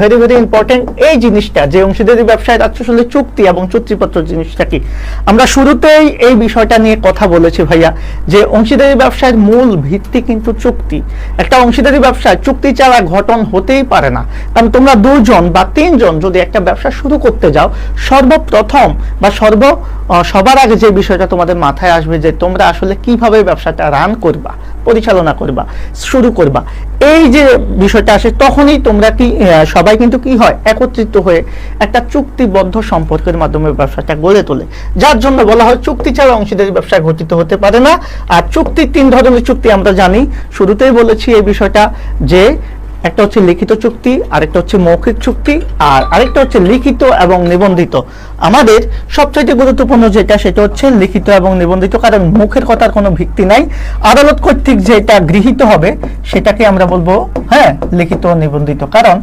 Very very important এই জিনিসটা যে অংশীদারি ব্যবসায় আসলে চুক্তি এবং চুক্তিপত্র জিনিসটা কি? আমরা শুরুতেই এই বিষয়টা নিয়ে কথা বলেছি ভাইয়া, যে অংশীদারি ব্যবসায়ের মূল ভিত্তি কিন্তু চুক্তি। একটা অংশীদারি ব্যবসায় চুক্তি ছাড়া ঘটন হতেই পারে না। কারণ তোমরা দুজন বা তিনজন যদি একটা ব্যবসা শুরু করতে যাও, সর্বপ্রথম বা সর্ব সবার আগে যে বিষয়টা তোমাদের মাথায় আসবে যে তোমরা আসলে কীভাবে ব্যবসাটা রান করবা। পরিচালনা করবা, শুরু করবা। এই যে বিষয়টা আসে, তখনই তোমরা কি সবাই কিন্তু কি হয়, একত্রিত হয়ে একটা চুক্তিবদ্ধ সম্পর্কের মাধ্যমে ব্যবসাটা গড়ে তোলে। যার জন্য বলা হয় চুক্তি ছাড়া অংশীদারি ব্যবসা ঘটিত হতে পারে না। আর চুক্তি তিন ধরনের চুক্তি আমরা জানি। শুরুতেই বলেছি এই বিষয়টা যে একটা হচ্ছে লিখিত চুক্তি, আরেকটা হচ্ছে মৌখিক চুক্তি, আর আরেকটা হচ্ছে লিখিত এবং নিবন্ধিত। আমাদের সবচাইতে গুরুত্বপূর্ণ যেটা, সেটা হচ্ছে লিখিত এবং নিবন্ধিত, কারণ মুখের কথার কোনো ভিত্তি নাই। আদালত কর্তৃক যেটা গৃহীত হবে, সেটাকে আমরা বলব হ্যাঁ লিখিত নিবন্ধিত। কারণ